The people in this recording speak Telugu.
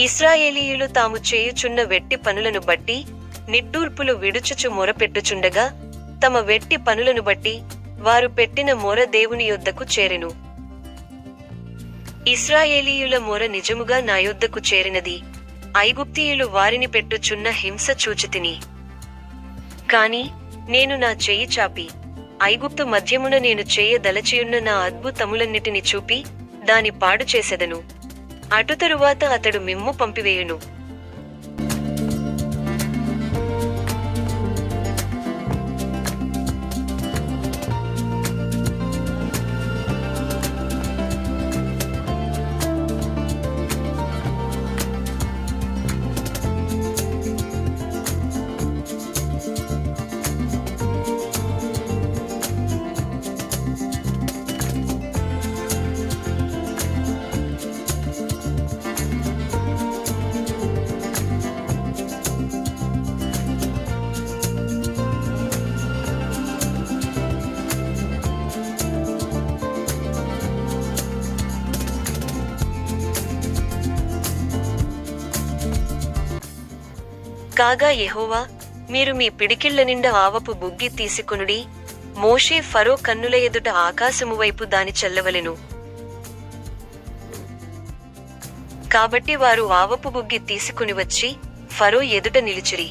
ఇస్రాయేలీయులు తాము చేయుచున్న వెట్టి పనులను బట్టి నిట్టూర్పులు విడుచుచు మొరపెట్టుచుండగా తమ వెట్టి పనులను బట్టి వారు పెట్టిన మొర దేవుని యొద్దకు చేరెను. ఇస్రాయేలీయుల మొర నిజముగా నా యొద్దకు చేరినది. ఐగుప్తీయులు వారిని పెట్టుచున్న హింస చూచితిని. కాని నేను నా చేయి చాపి ఐగుప్తు మధ్యమున నేను చేయదలచియున్న నా అద్భుతములన్నిటిని చూపి దాని పాడు చేసెదను. అటు తరువాత అతడు మిమ్ము పంపివేయును. కాగా యెహోవా మీరు మీ పిడికిళ్ళ నిండా ఆవపు బుగ్గి తీసుకొనుడి మోషే ఫరో కన్నుల ఎదుట ఆకాశము వైపు దాని చల్లవలెను. కాబట్టి వారు ఆవపు బుగ్గి తీసుకుని వచ్చి ఫరో ఎదుట నిలిచిరి.